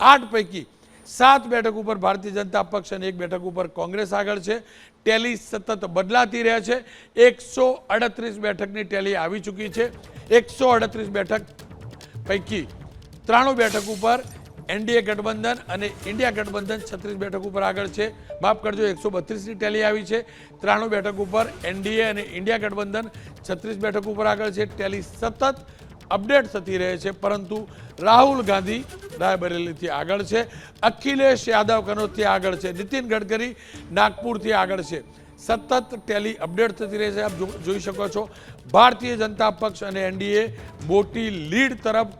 આઠ પૈકી સાત બેઠક ઉપર ભારતીય જનતા પક્ષ અને એક બેઠક ઉપર કોંગ્રેસ આગળ છે. ટેલી સતત બદલાતી રહે છે. એકસો અડત્રીસ બેઠકની ટેલી આવી ચૂકી છે. એકસો અડત્રીસ બેઠક પૈકી ત્રાણું બેઠક ઉપર એનડીએ ગઠબંધન અને ઇન્ડિયા ગઠબંધન છત્રીસ બેઠક ઉપર આગળ છે. માફ કરજો, એકસો બત્રીસની ટેલી આવી છે. ત્રાણું બેઠક ઉપર એનડીએ અને ઇન્ડિયા ગઠબંધન છત્રીસ બેઠક ઉપર આગળ છે. ટેલી સતત અપડેટ થતી રહે છે, પરંતુ રાહુલ ગાંધી રાયબરેલીથી આગળ છે, અખિલેશ યાદવ કનોજથી આગળ છે, નીતિન ગડકરી નાગપુરથી આગળ છે. સતત ટેલી અપડેટ થતી રહે છે, આપ જોઈ શકો છો. ભારતીય જનતા પક્ષ અને એનડીએ મોટી લીડ તરફ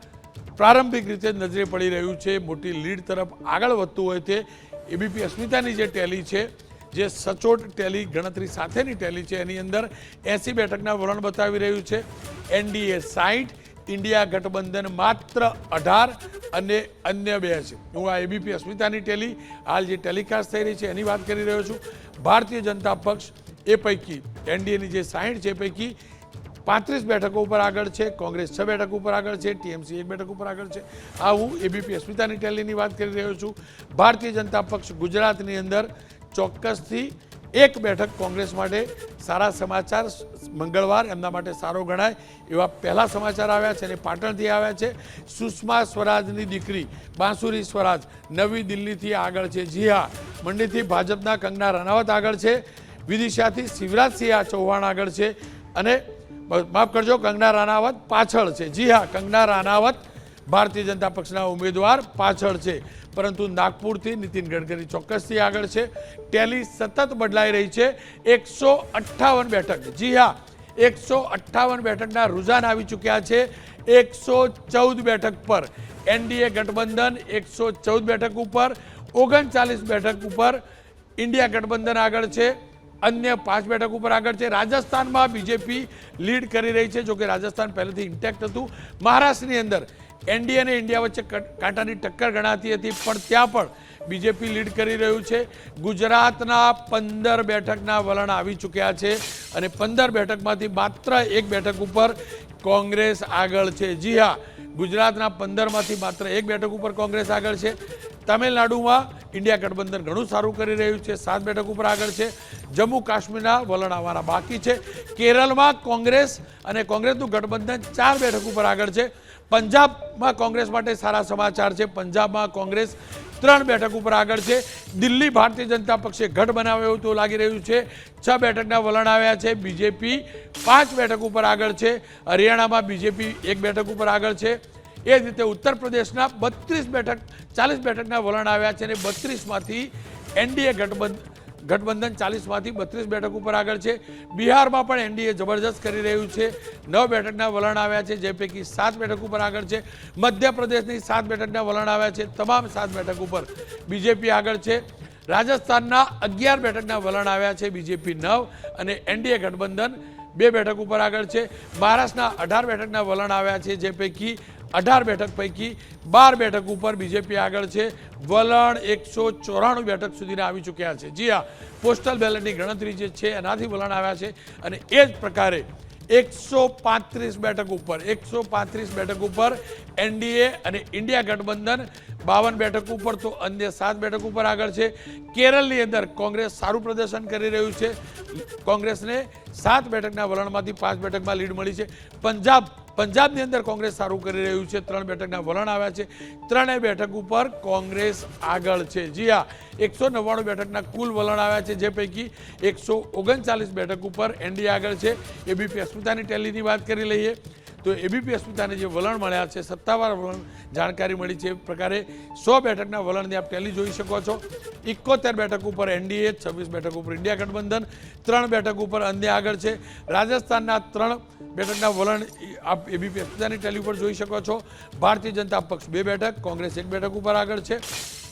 પ્રારંભિક રીતે નજરે પડી રહ્યું છે, મોટી લીડ તરફ આગળ વધતું હોય તે. એબીપી અસ્મિતાની જે ટેલી છે, જે સચોટ ટેલી, ગણતરી સાથેની ટેલી છે, એની અંદર એસી બેઠકના વલણ બતાવી રહ્યું છે. એનડીએ સાઠ ઇન્ડિયા ગઠબંધન માત્ર અઢાર અને અન્ય બે છે. હું આ એબીપી અસ્મિતાની ટેલી, હાલ જે ટેલિકાસ્ટ થઈ રહી છે એની વાત કરી રહ્યો છું. ભારતીય જનતા પક્ષ એ પૈકી, એનડીએની જે સાહીઠ છે એ પૈકી પાંત્રીસ બેઠકો ઉપર આગળ છે, કોંગ્રેસ છ બેઠક ઉપર આગળ છે, ટીએમસી એક બેઠક ઉપર આગળ છે. આ હું એબીપી અસ્મિતાની ટેલીની વાત કરી રહ્યો છું. ભારતીય જનતા પક્ષ ગુજરાતની અંદર ચોક્કસથી એક બેઠક કોંગ્રેસ માટે સારા સમાચાર મંગળવાર, એમના માટે સારો ગણાય એવા પહેલા સમાચાર આવ્યા છે અને પાટણથી આવ્યા છે. સુષ્મા સ્વરાજની દીકરી બાંસુરી સ્વરાજ નવી દિલ્હીથી આગળ છે. જી હા મંડીથી ભાજપના કંગના રનાવત આગળ છે. વિદિશાથી શિવરાજસિંહ ચૌહાણ આગળ છે. અને માફ કરજો, કંગના રાણાવત પાછળ છે. જી હા, કંગના રાણાવત ભારતીય જનતા પક્ષના ઉમેદવાર પાછળ છે. પરંતુ નાગપુરથી નીતિન ગડકરી ચોક્કસથી આગળ છે. ટેલી સતત બદલાઈ રહી છે. એકસો અઠ્ઠાવન બેઠક. જી હા, એકસો અઠ્ઠાવન બેઠકના રુઝાન આવી ચૂક્યા છે. એકસો ચૌદ બેઠક પર એનડીએ ગઠબંધન, એકસો ચૌદ બેઠક ઉપર, ઓગણચાલીસ બેઠક ઉપર ઇન્ડિયા ગઠબંધન આગળ છે. અન્ય પાંચ બેઠક ઉપર આગળ છે. રાજસ્થાનમાં બીજેપી લીડ કરી રહી છે, જોકે રાજસ્થાન પહેલેથી ઇન્ટેક્ટ હતું. મહારાષ્ટ્રની અંદર એનડીએ અને ઇન્ડિયા વચ્ચે કટ- કાંટાની ટક્કર ગણાતી હતી, પણ ત્યાં પણ બીજેપી લીડ કરી રહ્યું છે. ગુજરાતના પંદર બેઠકના વલણ આવી ચૂક્યા છે અને પંદર બેઠકમાંથી માત્ર એક બેઠક ઉપર કોંગ્રેસ આગળ છે. જી હા, ગુજરાતના પંદરમાંથી માત્ર એક બેઠક ઉપર કોંગ્રેસ આગળ છે. તમિલનાડુમાં ઇન્ડિયા ગઠબંધન ઘણું સારું કરી રહ્યું છે. સાત બેઠક ઉપર આગળ છે. જમ્મુ કાશ્મીરના વલણ આવવાના બાકી છે. કેરળમાં કોંગ્રેસ અને કોંગ્રેસનું ગઠબંધન ચાર બેઠક ઉપર આગળ છે. પંજાબમાં કોંગ્રેસ માટે સારા સમાચાર છે. પંજાબમાં કોંગ્રેસ ત્રણ બેઠક ઉપર આગળ છે. દિલ્હી ભારતીય જનતા પક્ષે ગઢ બનાવ્યો એવું લાગી રહ્યું છે. છ બેઠકના વલણ આવ્યા છે. બીજેપી પાંચ બેઠક ઉપર આગળ છે. હરિયાણામાં બીજેપી એક બેઠક ઉપર આગળ છે. એ જ રીતે ઉત્તર પ્રદેશના બત્રીસ બેઠક, ચાલીસ બેઠકના વલણ આવ્યા છે અને બત્રીસમાંથી એનડીએ ગઠબંધન ગઠબંધન ચાલીસમાંથી બત્રીસ બેઠક ઉપર આગળ છે. બિહારમાં પણ એનડીએ જબરજસ્ત કરી રહ્યું છે. નવ બેઠકના વલણ આવ્યા છે, જે પૈકી સાત બેઠક ઉપર આગળ છે. મધ્યપ્રદેશની સાત બેઠકના વલણ આવ્યા છે, તમામ સાત બેઠક ઉપર બીજેપી આગળ છે. રાજસ્થાનના અગિયાર બેઠકના વલણ આવ્યા છે, બીજેપી નવ અને એનડીએ ગઠબંધન બે બેઠક ઉપર આગળ છે. મહારાષ્ટ્રના અઢાર બેઠકના વલણ આવ્યા છે, જે પૈકી અઢાર બેઠક પૈકી બાર બેઠક ઉપર બીજેપી આગળ છે. વલણ એકસો ચોરાણું બેઠક સુધીના આવી ચૂક્યા છે. જી હા, પોસ્ટલ બેલેટની ગણતરી જે છે, એનાથી વલણ આવ્યા છે અને એ જ પ્રકારે એકસો પાંત્રીસ બેઠક ઉપર, એકસો પાંત્રીસ બેઠક ઉપર એનડીએ અને ઇન્ડિયા ગઠબંધન બાવન બેઠક ઉપર તો અન્ય સાત બેઠક ઉપર આગળ છે. કેરળની અંદર કોંગ્રેસ સારું પ્રદર્શન કરી રહ્યું છે. કોંગ્રેસને સાત બેઠકના વલણમાંથી પાંચ બેઠકમાં લીડ મળી છે. પંજાબ પંજાબની અંદર કોંગ્રેસ સારું કરી રહ્યું છે, ત્રણ બેઠકના વલણ આવ્યા છે. ત્રણેય બેઠક ઉપર કોંગ્રેસ આગળ છે. જી હા, એકસો નવ્વાણું બેઠકના કુલ વલણ આવ્યા છે, જે પૈકી એકસો ઓગણચાલીસ બેઠક ઉપર એનડીએ આગળ છે. એબીપી અસ્મિતાની ટેલીની વાત કરી લઈએ. તો એબીપી અસ્મિતાને જે વલણ મળ્યા છે, સત્તાવાર વલણ જાણકારી મળી છે એ પ્રકારે સો બેઠકના વલણની આપ ટેલી જોઈ શકો છો. ઇકોતેર બેઠક ઉપર એનડીએ છવ્વીસ બેઠક ઉપર ઇન્ડિયા ગઠબંધન, ત્રણ બેઠક ઉપર અન્ય આગળ છે. રાજસ્થાનના ત્રણ બેઠકના વલણ આપ એબીપી અસ્મિતાની ટેલી ઉપર જોઈ શકો છો. ભારતીય જનતા પક્ષ બે બેઠક, કોંગ્રેસ એક બેઠક ઉપર આગળ છે.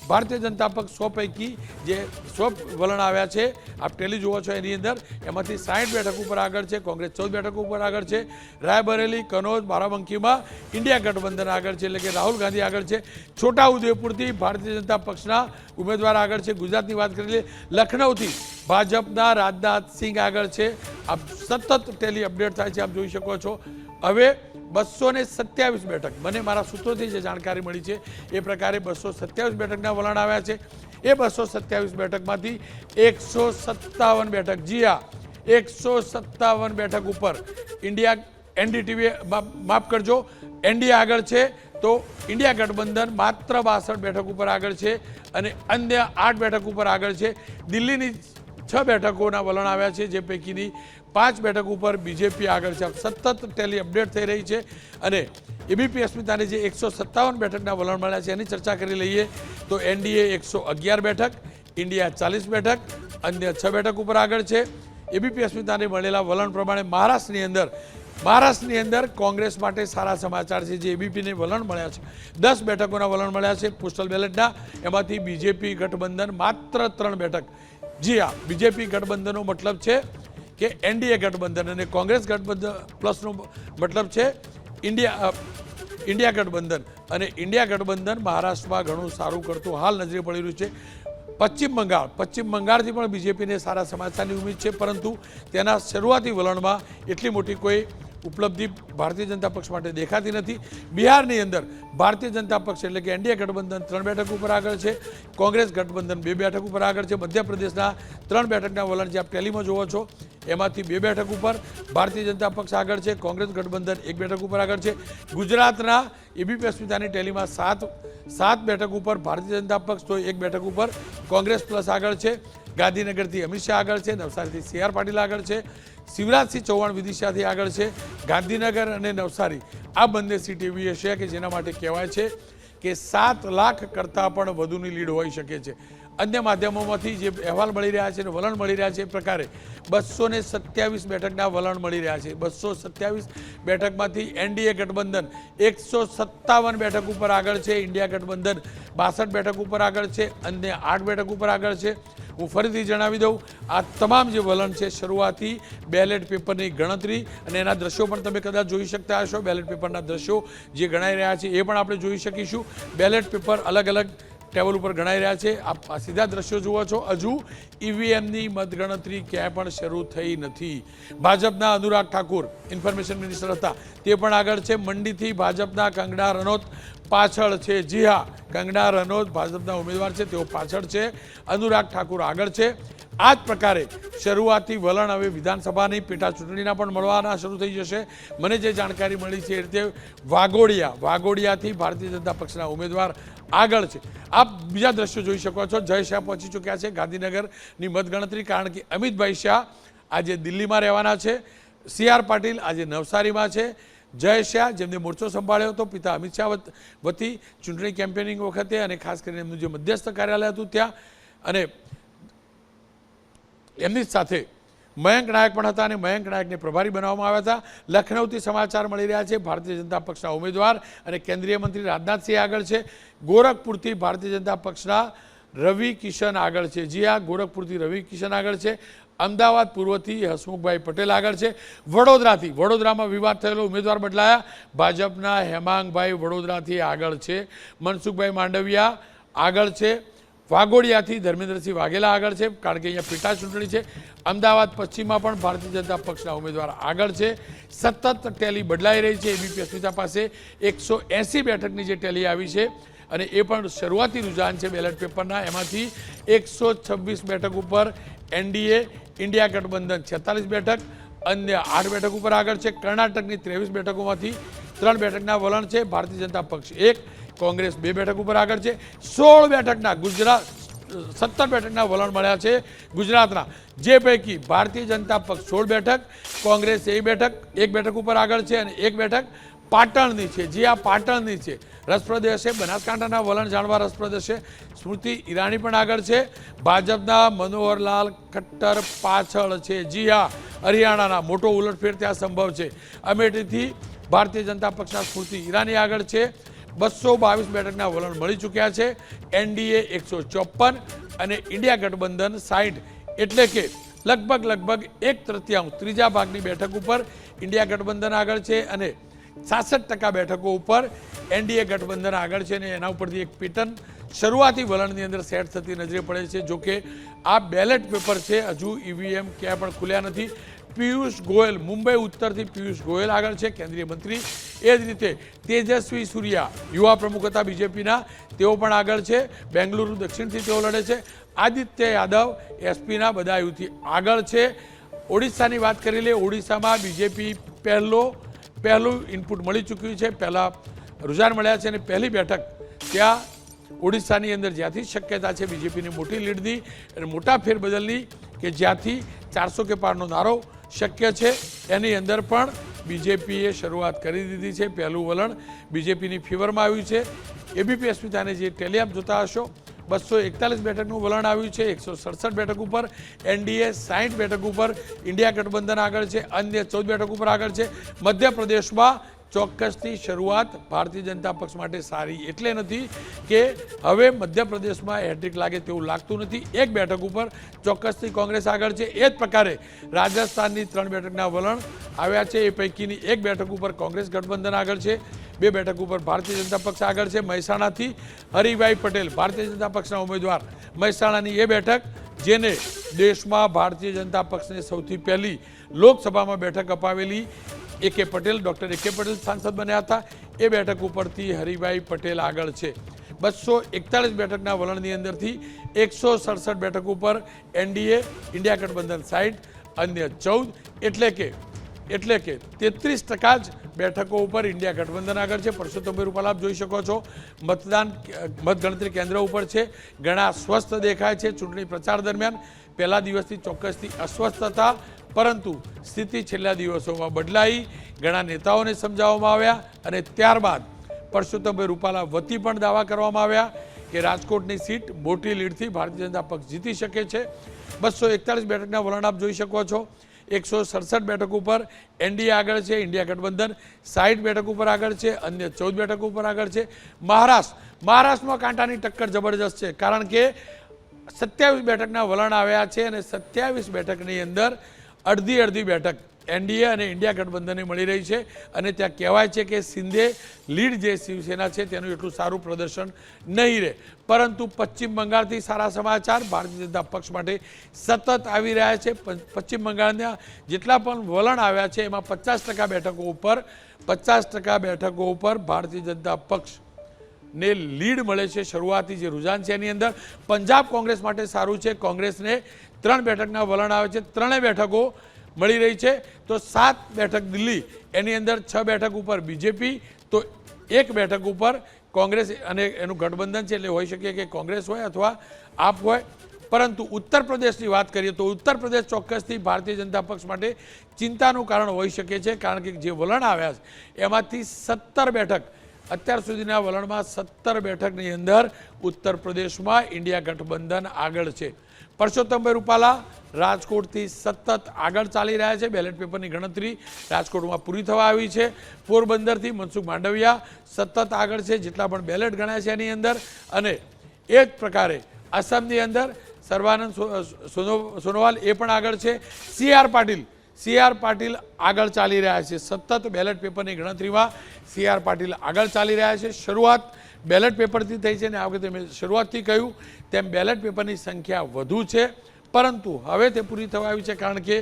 ભારતીય જનતા પક્ષ સો પૈકી જે સો વલણ આવ્યા છે, આપ ટેલી જુઓ છો એની અંદર, એમાંથી સાઠ બેઠક ઉપર આગળ છે, કોંગ્રેસ ચૌદ બેઠક ઉપર આગળ છે, રાયબરેલી, કનોજ, બારાબંકીમાં ઇન્ડિયા ગઠબંધન આગળ છે, એટલે કે રાહુલ ગાંધી આગળ છે છોટા ઉદેપુરથી ભારતીય જનતા પક્ષના ઉમેદવાર આગળ છે, ગુજરાતની વાત કરી લઈએ, લખનૌથી ભાજપના રાજનાથ સિંહ આગળ છે, આપ સતત ટેલી અપડેટ થાય છે, આપ જોઈ શકો છો. હવે બસો ને સત્યાવીસ બેઠક. મને મારા સૂત્રોથી જે જાણકારી મળી છે, એ પ્રકારે બસો સત્યાવીસ બેઠકના વલણ આવ્યા છે. એ બસો સત્યાવીસ બેઠકમાંથી એકસો સત્તાવન બેઠક જી હા એકસો સત્તાવન બેઠક ઉપર. ઇન્ડિયા એનડીટીવી માફ કરજો, એનડીએ આગળ છે, તો ઇન્ડિયા ગઠબંધન માત્ર બાસઠ બેઠક ઉપર આગળ છે અને અન્ય આઠ બેઠક ઉપર આગળ છે. દિલ્હીની છ બેઠકોના વલણ આવ્યા છે, જે પૈકીની પાંચ બેઠક ઉપર બીજેપી આગળ છે. સતત ટેલી અપડેટ થઈ રહી છે અને એબીપી અસ્મિતાને જે એકસો સત્તાવન બેઠકના વલણ મળ્યા છે, એની ચર્ચા કરી લઈએ તો એનડીએ એકસો અગિયાર બેઠક, ઇન્ડિયા ચાલીસ બેઠક, અન્ય છ બેઠક ઉપર આગળ છે. એબીપી અસ્મિતાને મળેલા વલણ પ્રમાણે મહારાષ્ટ્રની અંદર મહારાષ્ટ્રની અંદર કોંગ્રેસ માટે સારા સમાચાર છે જે એબીપીને વલણ મળ્યા છે. દસ બેઠકોના વલણ મળ્યા છે પોસ્ટલ બેલેટના, એમાંથી બીજેપી ગઠબંધન માત્ર ત્રણ બેઠક. જી હા, બીજેપી ગઠબંધનનો મતલબ છે કે એનડીએ ગઠબંધન અને કોંગ્રેસ ગઠબંધન પ્લસનો મતલબ છે ઇન્ડિયા ઇન્ડિયા ગઠબંધન. અને ઇન્ડિયા ગઠબંધન મહારાષ્ટ્રમાં ઘણું સારું કરતું હાલ નજરે પડી રહ્યું છે. પશ્ચિમ બંગાળ, પશ્ચિમ બંગાળથી પણ બીજેપીને સારા સમાચારની ઉમેદ છે, પરંતુ તેના શરૂઆતી વલણમાં એટલી મોટી કોઈ ઉપલબ્ધિ ભારતીય જનતા પક્ષ માટે દેખાતી નથી. બિહારની અંદર ભારતીય જનતા પક્ષ એટલે કે એનડીએ ગઠબંધન ત્રણ બેઠક ઉપર આગળ છે, કોંગ્રેસ ગઠબંધન બે બેઠક ઉપર આગળ છે, મધ્યપ્રદેશના ત્રણ બેઠકના વલણ જે આપ ટેલીમાં જોવો છો, એમાંથી બે બેઠક ઉપર ભારતીય જનતા પક્ષ આગળ છે, કોંગ્રેસ ગઠબંધન એક બેઠક ઉપર આગળ છે. ગુજરાતના એબીપી અસ્મિતાની ટેલીમાં સાત સાત બેઠક ઉપર ભારતીય જનતા પક્ષ, તો એક બેઠક ઉપર કોંગ્રેસ પ્લસ આગળ છે. ગાંધીનગરથી અમિત શાહ આગળ છે, નવસારીથી સી પાટીલ આગળ છે. શિવરાજસિંહ ચૌહાણ વિદિશાથી આગળ છે, ગાંધીનગર અને નવસારી. આ બંને સીટ એવી હશે કે જેના માટે કહેવાય છે કે સાત લાખ કરતાં પણ વધુની લીડ હોઈ શકે છે. અન્ય માધ્યમોમાંથી જે અહેવાલ મળી રહ્યા છે અને વલણ મળી રહ્યા છે એ પ્રકારે બસો ને સત્યાવીસ બેઠકના વલણ મળી રહ્યા છે. બસો સત્યાવીસ બેઠકમાંથી એનડીએ ગઠબંધન, એકસો સત્તાવન બેઠક ઉપર આગળ છે, ઇન્ડિયા ગઠબંધન બાસઠ બેઠક ઉપર આગળ છે, અન્ય આઠ બેઠક ઉપર આગળ છે. હું ફરીથી જણાવી દઉં, આ તમામ જે વલણ છે શરૂઆતી બેલેટ પેપરની ગણતરી અને એના દ્રશ્યો પણ તમે કદાચ જોઈ શકતા હશો. બેલેટ પેપરના દ્રશ્યો જે ગણાઈ રહ્યા છે એ પણ આપણે જોઈ શકીશું. બેલેટ પેપર અલગ અલગ ટેબલ ઉપર ગણાઈ રહ્યા છે. આ સીધા દ્રશ્યો જુઓ છો. હજુ ઈવીએમની મતગણતરી ક્યાંય પણ શરૂ થઈ નથી. ભાજપના અનુરાગ ઠાકુર, ઇન્ફોર્મેશન મિનિસ્ટર હતા, તે પણ આગળ છે. મંડીથી ભાજપના કંગના રનોત પાછળ છે. જી હા કંગના રનોત ભાજપના ઉમેદવાર છે. તેઓ પાછળ છે. અનુરાગ ઠાકુર આગળ છે. આ જ પ્રકારે શરૂઆતી વલણ હવે વિધાનસભાની પેટા ચૂંટણીના પણ મળવાના શરૂ થઈ જશે. મને જે જાણકારી મળી છે એ રીતે વાઘોડિયા, વાઘોડિયાથી ભારતીય જનતા પક્ષના ઉમેદવાર આગળ છે. આપ બીજા દ્રશ્યો જોઈ શકો છો. જય શાહ પહોંચી ચૂક્યા છે ગાંધીનગરની મતગણતરી, કારણ કે અમિતભાઈ શાહ આજે દિલ્હીમાં રહેવાના છે. સી આર પાટીલ આજે નવસારીમાં છે. જય શાહ, જેમને મોરચો સંભાળ્યો હતો, પિતા અમિત શાહ વત- ચૂંટણી કેમ્પેનિંગ વખતે અને ખાસ કરીને એમનું જે મધ્યસ્થ કાર્યાલય હતું ત્યાં. અને એમની સાથે મયંક નાયક પણ હતા અને મયંક નાયકને પ્રભારી બનાવવામાં આવ્યા હતા. લખનૌથી સમાચાર મળી રહ્યા છે, ભારતીય જનતા પક્ષના ઉમેદવાર અને કેન્દ્રીય મંત્રી રાજનાથસિંહ આગળ છે. ગોરખપુરથી ભારતીય જનતા પક્ષના રવિ કિશન આગળ છે. જી હા, ગોરખપુરથી રવિ કિશન આગળ છે. અમદાવાદ પૂર્વથી હસમુખભાઈ પટેલ આગળ છે. વડોદરાથી, વડોદરામાં વિવાદ થયેલો ઉમેદવાર બદલાયા. ભાજપના હેમાંગભાઈ વડોદરાથી આગળ છે. મનસુખભાઈ માંડવિયા આગળ છે. વાઘોડિયાથી ધર્મેન્દ્રસિંહ વાઘેલા આગળ છે, કારણ કે અહીંયા પેટા ચૂંટણી છે. અમદાવાદ પશ્ચિમમાં પણ ભારતીય જનતા પક્ષના ઉમેદવાર આગળ છે. સતત ટેલી બદલાઈ રહી છે. એબીપી અસ્મિતા પાસે એકસો એંસી બેઠકની જે ટેલી આવી છે અને એ પણ શરૂઆતી રુઝાન છે બેલેટ પેપરના. એમાંથી એકસો છવ્વીસ બેઠક ઉપર એનડીએ, ઇન્ડિયા ગઠબંધન છેતાલીસ બેઠક, અન્ય આઠ બેઠક ઉપર આગળ છે. કર્ણાટકની ત્રેવીસ બેઠકોમાંથી ત્રણ બેઠકના વલણ છે. ભારતીય જનતા પક્ષ એક કોંગ્રેસ બે બેઠક ઉપર આગળ છે. સોળ બેઠકના ગુજરાત, સત્તર બેઠકના વલણ મળ્યા છે ગુજરાતના. જે પૈકી ભારતીય જનતા પક્ષ સોળ બેઠક, કોંગ્રેસ એ બેઠક, એક બેઠક ઉપર આગળ છે અને એક બેઠક પાટણની છે. જે આ પાટણની છે, રસપ્રદ હશે, બનાસકાંઠાના વલણ જાણવા રસપ્રદ હશે. સ્મૃતિ ઈરાની પણ આગળ છે. ભાજપના મનોહરલાલ ખટ્ટર પાછળ છે. જી હા, હરિયાણાના મોટો ઉલટફેર ત્યાં સંભવ છે. અમેઠીથી ભારતીય જનતા પક્ષના સ્મૃતિ ઈરાની આગળ છે. બસો બાવીસ બેઠકના વલણ મળી ચૂક્યા છે. એનડીએ એકસો ચોપન અને ઇન્ડિયા ગઠબંધન સાઠ એટલે કે લગભગ લગભગ એક તૃતીયાંશ ત્રીજા ભાગની બેઠક ઉપર ઇન્ડિયા ગઠબંધન આગળ છે અને સાસઠ ટકા બેઠકો ઉપર એનડીએ ગઠબંધન આગળ છે અને એના ઉપરથી એક પેટર્ન શરૂઆતી વલણની અંદર સેટ થતી નજરે પડે છે. જોકે આ બેલેટ પેપર છે. હજુ ઈવીએમ ક્યાંય પણ ખુલ્યા નથી. પિયુષ ગોયલ, મુંબઈ ઉત્તરથી પિયુષ ગોયલ આગળ છે, કેન્દ્રીય મંત્રી. એ જ રીતે તેજસ્વી સૂર્યા, યુવા પ્રમુખ હતા બીજેપીના, તેઓ પણ આગળ છે. બેંગલુરુ દક્ષિણથી તેઓ લડે છે. આદિત્ય યાદવ, એસપીના બધા યુથી આગળ છે. ઓડિશાની વાત કરી લઈએ, ઓડિશામાં બીજેપી પહેલો, પહેલું ઇનપુટ મળી ચૂક્યું છે. પહેલાં રુઝાન મળ્યા છે અને પહેલી બેઠક ત્યાં ઓડિશાની અંદર જ્યાંથી શક્યતા છે, બીજેપીની મોટી લીડની અને મોટા ફેરબદલની કે જ્યાંથી ચારસો કે પારનો નારો શક્ય છે. એની અંદર પણ બીજેપીએ શરૂઆત કરી દીધી છે. પહેલું વલણ બીજેપીની ફેવરમાં આવ્યું છે. એબીપી અસ્મિતાને જે ટેલી આપ જોતા હશો, બસો એકતાલીસ બેઠકનું વલણ આવ્યું છે. એકસો સડસઠ બેઠક ઉપર એનડીએ સાઠ બેઠક ઉપર ઇન્ડિયા ગઠબંધન આગળ છે. અન્ય ચૌદ બેઠક ઉપર આગળ છે. મધ્યપ્રદેશમાં ચોક્કસથી શરૂઆત ભારતીય જનતા પક્ષ માટે સારી એટલે નથી કે હવે મધ્યપ્રદેશમાં હેટ્રિક લાગે તેવું લાગતું નથી. એક બેઠક ઉપર ચોક્કસથી કોંગ્રેસ આગળ છે. એ જ પ્રકારે રાજસ્થાનની ત્રણ બેઠકના વલણ આવ્યા છે. એ પૈકીની એક બેઠક ઉપર કોંગ્રેસ ગઠબંધન આગળ છે. બે બેઠક ઉપર ભારતીય જનતા પક્ષ આગળ છે. મહેસાણાથી હરિભાઈ પટેલ, ભારતીય જનતા પક્ષના ઉમેદવાર. મહેસાણાની એ બેઠક જેને દેશમાં ભારતીય જનતા પક્ષને સૌથી પહેલી લોકસભામાં બેઠક અપાવેલી એ કે પટેલ ડૉક્ટર એ કે પટેલ સાંસદ બન્યા હતા. એ બેઠક ઉપરથી હરિભાઈ પટેલ આગળ છે. બસો એકતાલીસ બેઠકના વલણની અંદરથી એકસો સડસઠ બેઠક ઉપર એનડીએ, ઇન્ડિયા ગઠબંધન સાઈડ અન્ય ચૌદ. એટલે કે એટલે કે તેત્રીસ ટકા જ બેઠકો ઉપર ઇન્ડિયા ગઠબંધન આગળ છે. પરસોત્તમભાઈ રૂપાલા, આપ જોઈ શકો છો. મતદાન મતગણતરી કેન્દ્ર ઉપર છે. ઘણા સ્વસ્થ દેખાય છે ચૂંટણી પ્રચાર દરમિયાન. પહેલા દિવસથી ચોક્કસથી અસ્વસ્થ હતા, પરંતુ સ્થિતિ છેલ્લા દિવસોમાં બદલાઈ. ઘણા નેતાઓને સમજાવવામાં આવ્યા અને ત્યારબાદ પરસોત્તમભાઈ રૂપાલા વતી પણ દાવા કરવામાં આવ્યા કે રાજકોટની સીટ મોટી લીડથી ભારતીય જનતા પક્ષ જીતી શકે છે. બસો એકતાલીસ બેઠકના વલણ આપ જોઈ શકો છો. એકસો સડસઠ બેઠક ઉપર એનડીએ આગળ છે, ઇન્ડિયા ગઠબંધન સાઠ બેઠક ઉપર આગળ છે, અન્ય ચૌદ બેઠક ઉપર આગળ છે. મહારાષ્ટ્ર, મહારાષ્ટ્રમાં કાંટાની ટક્કર જબરજસ્ત છે. કારણ કે સત્યાવીસ બેઠકના વલણ આવ્યા છે અને સત્યાવીસ બેઠકની અંદર અડધી અડધી બેઠક એનડીએ અને ઇન્ડિયા ગઠબંધનને મળી રહી છે અને ત્યાં કહેવાય છે કે સિંધે લીડ જે શિવસેના છે તેનું એટલું સારું પ્રદર્શન નહીં રહે. પરંતુ પશ્ચિમ બંગાળથી સારા સમાચાર, ભારતીય જનતા પક્ષ માટે સતત આવી રહ્યા છે. પશ્ચિમ બંગાળના જેટલા પણ વલણ આવ્યા છે, એમાં પચાસ બેઠકો ઉપર, પચાસ બેઠકો ઉપર ભારતીય જનતા પક્ષ ને લીડ મળે છે શરૂઆતી જે રુઝાન છે એની અંદર. પંજાબ કોંગ્રેસ માટે સારું છે. કોંગ્રેસને ત્રણ બેઠકના વલણ આવે છે. ત્રણેય બેઠકો મળી રહી છે. તો સાત બેઠક દિલ્હી, એની અંદર છ બેઠક ઉપર બીજેપી, તો એક બેઠક ઉપર કોંગ્રેસ અને એનું ગઠબંધન છે એટલે હોઈ શકે કે કોંગ્રેસ હોય અથવા આપ હોય. પરંતુ ઉત્તર પ્રદેશની વાત કરીએ તો ઉત્તર પ્રદેશ ચોક્કસથી ભારતીય જનતા પક્ષ માટે ચિંતાનું કારણ હોઈ શકે છે. કારણ કે જે વલણ આવ્યા છે, એમાંથી સત્તર બેઠક અત્યાર સુધીના વલણમાં સત્તર બેઠકની અંદર ઉત્તર પ્રદેશમાં ઇન્ડિયા ગઠબંધન આગળ છે. પરસોત્તમભાઈ રૂપાલા રાજકોટથી સતત આગળ ચાલી રહ્યા છે. બેલેટ પેપરની ગણતરી રાજકોટમાં પૂરી થવા આવી છે. પોરબંદરથી મનસુખ માંડવિયા સતત આગળ છે. જેટલા પણ બેલેટ ગણાય છે એની અંદર. અને એ જ પ્રકારે આસામની અંદર સર્વાનંદ સોનોવાલ એ પણ આગળ છે. C R Patil C R Patil આગળ ચાલી રહ્યા છે. સતત બેલેટ પેપરની ગણતરીમાં સી આર પાટીલ આગળ ચાલી રહ્યા છે. શરૂઆત બેલેટ પેપરથી થઈ છે અને આ વખતે મેં શરૂઆતથી કહ્યું તેમ બેલેટ પેપરની સંખ્યા વધુ છે. પરંતુ હવે તે પૂરી થવા આવી છે કારણ કે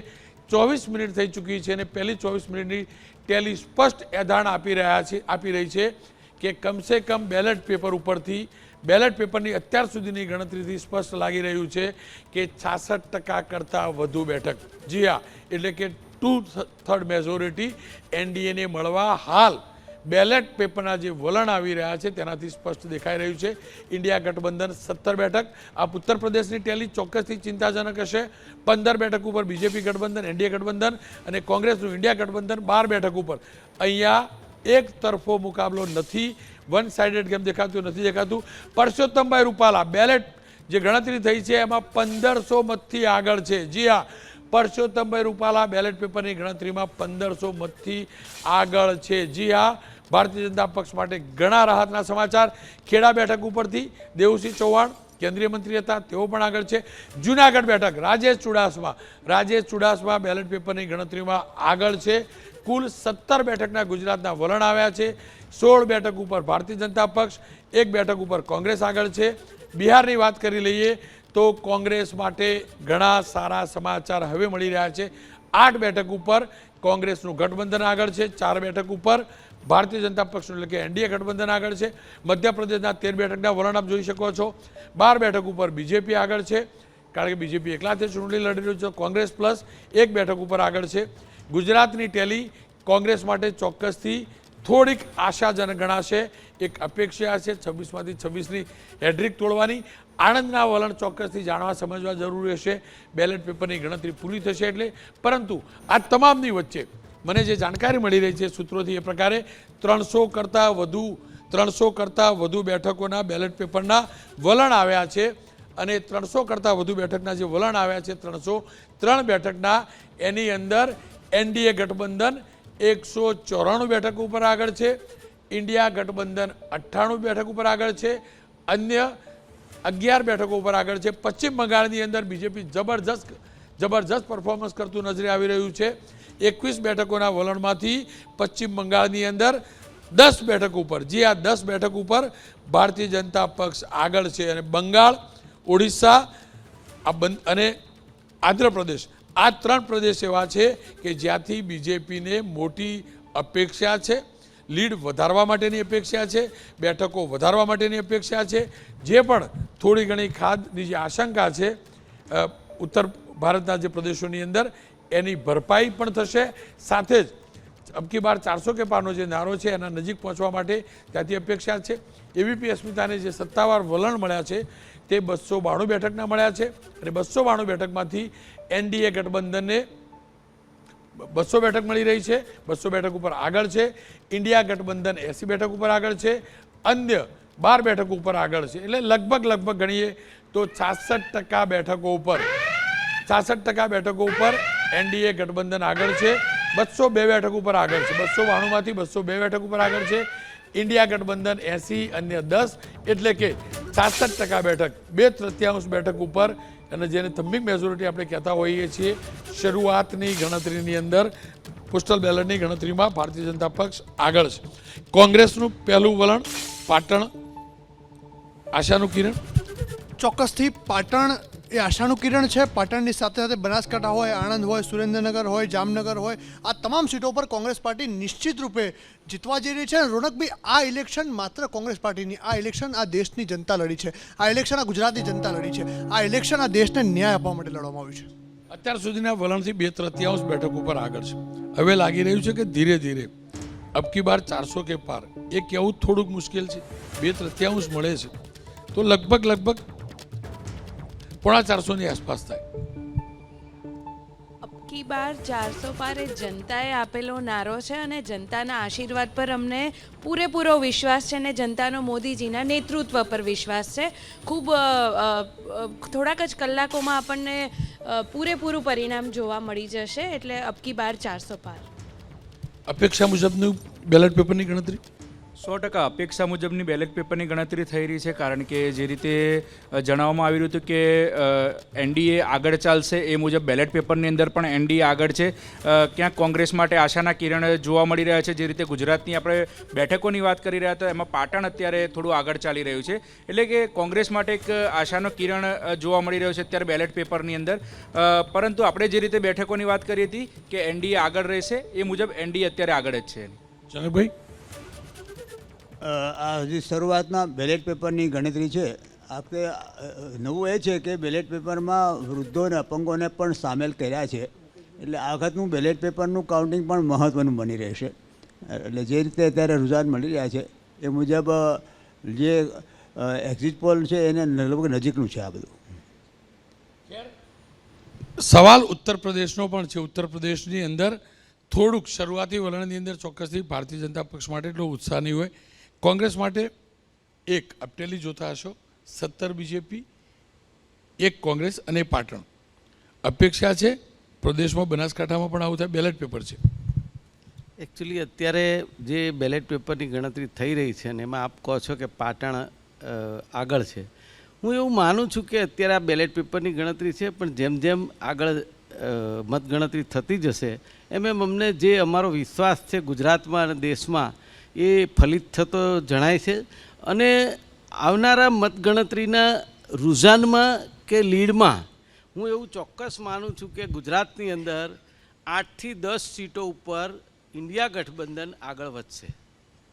ચોવીસ મિનિટ થઈ ચૂકી છે અને પહેલી ચોવીસ મિનિટની ટેલી સ્પષ્ટ એધાણ આપી રહ્યા છે આપી રહી છે. કે કમસે કમ બેલેટ પેપર ઉપરથી, બેલેટ પેપરની અત્યાર સુધીની ગણતરીથી સ્પષ્ટ લાગી રહ્યું છે કે છાસઠ ટકા કરતાં વધુ બેઠક. જી હા, એટલે કે ટુ થર્ડ મેજોરિટી એનડીએને મળવા હાલ બેલેટ પેપરના જે વલણ આવી રહ્યા છે તેનાથી સ્પષ્ટ દેખાઈ રહ્યું છે. ઇન્ડિયા ગઠબંધન સત્તર બેઠક આ ઉત્તર પ્રદેશની ટેલી ચોક્કસથી ચિંતાજનક હશે. પંદર બેઠક ઉપર બીજેપી ગઠબંધન, એનડીએ ગઠબંધન અને કોંગ્રેસનું ઇન્ડિયા ગઠબંધન બાર બેઠક ઉપર. અહીંયા એક તરફો મુકાબલો નથી વન સાઇડેડ ગેમ દેખાતું નથી, દેખાતું. પરસોત્તમભાઈ રૂપાલા બેલેટ જે ગણતરી થઈ છે, એમાં પંદરસો મતથી આગળ છે. જી હા, પરસોત્તમભાઈ રૂપાલા બેલેટ પેપરની ગણતરીમાં પંદરસો મતથી આગળ છે. જી હા, ભારતીય જનતા પક્ષ માટે ઘણા રાહતના સમાચાર. ખેડા બેઠક ઉપરથી દેવુસિંહ ચૌહાણ કેન્દ્રીય મંત્રી હતા, તેઓ પણ આગળ છે. જુનાગઢ બેઠક, રાજેશ ચુડાસમા. રાજેશ ચુડાસમા બેલેટ પેપરની ગણતરીમાં આગળ છે. કુલ સત્તર બેઠકના ગુજરાતના વલણ આવ્યા છે. સોળ બેઠક ઉપર ભારતીય જનતા પક્ષ, એક બેઠક ઉપર કોંગ્રેસ આગળ છે. બિહારની વાત કરી લઈએ તો કોંગ્રેસ માટે ઘણા સારા સમાચાર હવે મળી રહ્યા છે. આઠ બેઠક ઉપર કોંગ્રેસનું ગઠબંધન આગળ છે. ચાર બેઠક ઉપર ભારતીય જનતા પક્ષનું એટલે કે એનડીએ ગઠબંધન આગળ છે. મધ્યપ્રદેશના તેર બેઠકના વલણ આપ જોઈ શકો છો. બાર બેઠક ઉપર બીજેપી આગળ છે. કારણ કે બીજેપી એકલાથી ચૂંટણી લડી રહ્યું છે. કોંગ્રેસ પ્લસ એક બેઠક ઉપર આગળ છે. ગુજરાતની ટેલી કોંગ્રેસ માટે ચોક્કસથી થોડીક આશાજનક ગણાશે. એક અપેક્ષા છે છવ્વીસમાંથી છવ્વીસની હેડ્રિક તોડવાની. આણંદના વલણ ચોક્કસથી જાણવા સમજવા જરૂરી હશે બેલેટ પેપરની ગણતરી પૂરી થશે એટલે. પરંતુ આ તમામની વચ્ચે મને જે જાણકારી મળી રહી છે સૂત્રોથી એ પ્રકારે ત્રણસો કરતાં વધુ, ત્રણસો કરતાં વધુ બેઠકોના બેલેટ પેપરના વલણ આવ્યા છે અને ત્રણસો કરતાં વધુ બેઠકના જે વલણ આવ્યા છે, ત્રણસો ત્રણ બેઠકના, એની અંદર એનડીએ ગઠબંધન એકસો ચોરાણું બેઠક ઉપર આગળ છે. ઇન્ડિયા ગઠબંધન અઠ્ઠાણું બેઠક ઉપર આગળ છે. અન્ય અગિયાર બેઠકો ઉપર આગળ છે. પશ્ચિમ બંગાળની અંદર બીજેપી જબરજસ્ત જબરજસ્ત પરફોર્મન્સ કરતું નજરે આવી રહ્યું છે. એકવીસ બેઠકોના વલણમાંથી પશ્ચિમ બંગાળની અંદર દસ બેઠક ઉપર, જે આ દસ બેઠક ઉપર ભારતીય જનતા પક્ષ આગળ છે. અને બંગાળ, ઓડિશા, આ અને આંધ્રપ્રદેશ આ ત્રણ પ્રદેશ એવા છે કે જ્યાંથી બીજેપીને મોટી અપેક્ષા છે, લીડ વધારવા માટેની અપેક્ષા છે, બેઠકો વધારવા માટેની અપેક્ષા છે. જે પણ થોડી ઘણી ખાદની જે આશંકા છે ઉત્તર ભારતના જે પ્રદેશોની અંદર, એની ભરપાઈ પણ થશે. સાથે જ અબકી બાર ચારસો કે પારનો જે નારો છે, એના નજીક પહોંચવા માટે ત્યાંથી અપેક્ષા છે. એવીપી અસ્મિતાને જે સત્તાવાર વલણ મળ્યા છે, તે બસો બાણું બેઠકના મળ્યા છે અને બસો બાણું બેઠકમાંથી એનડીએ ગઠબંધનને બસો બેઠક મળી રહી છે, બસો બેઠક ઉપર આગળ છે, ઇન્ડિયા ગઠબંધન એસી બેઠક ઉપર આગળ છે, અન્ય બાર બેઠક ઉપર આગળ છે. એટલે લગભગ લગભગ ગણીએ તો છાસઠ ટકા બેઠકો ઉપર, છાસઠ ટકા બેઠકો ઉપર એનડીએ ગઠબંધન આગળ છે, બસો બે બેઠક ઉપર આગળ છે. બસો બાણુંમાંથી બસો બે બેઠક ઉપર આગળ છે. ઇન્ડિયા ગઠબંધન એસી, અન્ય દસ, એટલે કે છાસઠ ટકા બેઠક, બે તૃતીયાંશ બેઠક ઉપર અને જેને થમ્બિંગ મેજોરિટી આપણે કહેતા હોઈએ છીએ, શરૂઆતની ગણતરીની અંદર પોસ્ટલ બેલેટની ગણતરીમાં ભારતીય જનતા પક્ષ આગળ છે. કોંગ્રેસનું પહેલું વલણ પાટણ, આશાનું કિરણ. ચોક્કસથી પાટણ એ આશાનું કિરણ છે. પાટણની સાથે સાથે બનાસકાંઠા હોય, આણંદ હોય, સુરેન્દ્રનગર હોય, જામનગર હોય, આ તમામ સીટો પર કોંગ્રેસ પાર્ટી નિશ્ચિત રૂપે જીતવા જઈ રહી છે. અને રોનકભાઈ આ ઇલેક્શન માત્ર કોંગ્રેસ પાર્ટીની આ ઇલેક્શન આ દેશની જનતા લડી છે. આ ઇલેક્શન આ ગુજરાતની જનતા લડી છે. આ ઇલેક્શન આ દેશને ન્યાય આપવા માટે લડવામાં આવ્યું છે. અત્યાર સુધીના વલણથી બે તૃતીયાંશ બેઠક ઉપર આગળ છે. હવે લાગી રહ્યું છે કે ધીરે ધીરે અબકી બાર ચારસો કે પાર. એ કહેવું થોડુંક મુશ્કેલ છે. બે તૃતીયાંશ મળે છે. તો લગભગ લગભગ પોણા ચારસોની આસપાસ થાય. અબકી બાર ચારસો પાર એ જનતાએ આપેલો નારો છે અને જનતાના આશીર્વાદ પર અમને પૂરેપૂરો વિશ્વાસ છે અને જનતાનો મોદીજીના નેતૃત્વ પર વિશ્વાસ છે. ખૂબ થોડાક જ કલાકોમાં આપણને પૂરેપૂરું પરિણામ જોવા મળી જશે એટલે અબકી બાર ચારસો પાર. અપેક્ષા મુજબનું બેલેટ પેપરની ગણતરી? સો ટકા અપેક્ષા મુજબની બેલેટ પેપરની ગણતરી થઈ રહી છે કારણ કે જે રીતે જણાવવામાં આવી રહ્યું હતું કે એનડીએ આગળ ચાલશે એ મુજબ બેલેટ પેપરની અંદર પણ એનડીએ આગળ છે. ક્યાંક કોંગ્રેસ માટે આશાના કિરણ જોવા મળી રહ્યા છે. જે રીતે ગુજરાતની આપણે બેઠકોની વાત કરી રહ્યા હતા એમાં પાટણ અત્યારે થોડું આગળ ચાલી રહ્યું છે. એટલે કે કોંગ્રેસ માટે એક આશાનો કિરણ જોવા મળી રહ્યો છે અત્યારે બેલેટ પેપરની અંદર. પરંતુ આપણે જે રીતે બેઠકોની વાત કરી હતી કે એનડીએ આગળ રહેશે એ મુજબ એનડીએ અત્યારે આગળ જ છે. જનકભાઈ અ, આ હજી શરૂઆતના બેલેટ પેપરની ગણતરી છે. આપણે નવું એ છે કે બેલેટ પેપરમાં વૃદ્ધો અને અપંગોને પણ સામેલ કર્યા છે. એટલે આ વખતનું બેલેટ પેપરનું કાઉન્ટિંગ પણ મહત્ત્વનું બની રહેશે. એટલે જે રીતે અત્યારે રુઝાન મળી રહ્યા છે, એ મુજબ જે એક્ઝિટ પોલ છે એને લગભગ નજીકનું છે આ બધું. સવાલ ઉત્તર પ્રદેશનો પણ છે. ઉત્તર પ્રદેશની અંદર થોડુંક શરૂઆતી વલણની અંદર ચોક્કસથી ભારતીય જનતા પક્ષ માટે એટલો ઉત્સાહ નહીં હોય કોંગ્રેસ માટે એક અપટેલી જોતા હશો. સત્તર બીજેપી એક કોંગ્રેસ અને પાટણ. અપેક્ષા છે પ્રદેશમાં બનાસકાંઠામાં પણ આવું થાય. બેલેટ પેપર છે. એકચ્યુઅલી અત્યારે જે બેલેટ પેપરની ગણતરી થઈ રહી છે અને એમાં આપ કહો છો કે પાટણ આગળ છે. હું એવું માનું છું કે અત્યારે આ બેલેટ પેપરની ગણતરી છે, પણ જેમ જેમ આગળ મતગણતરી થતી જશે, એમ એમ અમને જે અમારો વિશ્વાસ છે ગુજરાતમાં અને દેશમાં એ ફલિત થતો જણાય છે. અને આવનારા મતગણતરીના રુઝાનમાં કે લીડમાં, હું એવું ચોક્કસ માનું છું કે ગુજરાતની અંદર આઠથી દસ સીટો ઉપર ઇન્ડિયા ગઠબંધન આગળ વધશે.